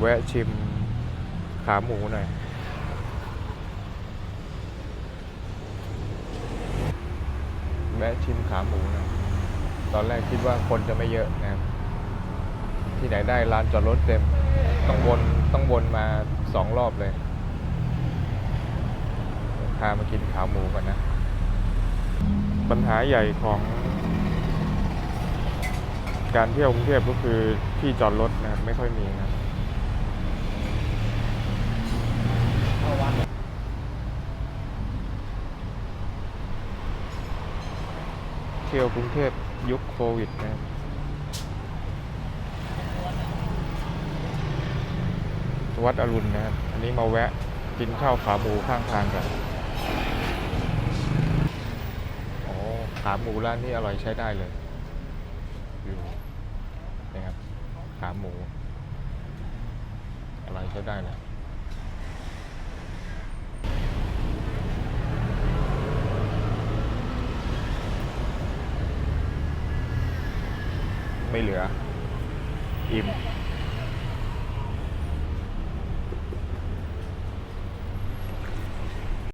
แวะชิมขาหมูหน่อย แวะชิมขาหมูหน่อย ตอนแรกคิดว่าคนจะไม่เยอะนะครับ ที่ไหนได้ร้านจอดรถเต็ม ต้องวนต้องวนมาสองรอบเลย พามากินขาหมูกันนะ ปัญหาใหญ่ของการเที่ยวกรุงเทพก็คือที่จอดรถนะครับไม่ค่อยมีนะครับ เที่ยวกรุงเทพยุคโควิดนะครับวัดอรุณนะครับ อันนี้มาแวะกินข้าวขาหมูข้างทางกันโอ้ขาหมูร้านนี้อร่อยใช้ได้เลยอยู่นะครับ ขาหมู อร่อยใช้ได้เลย ไม่เหลือ อิ่ม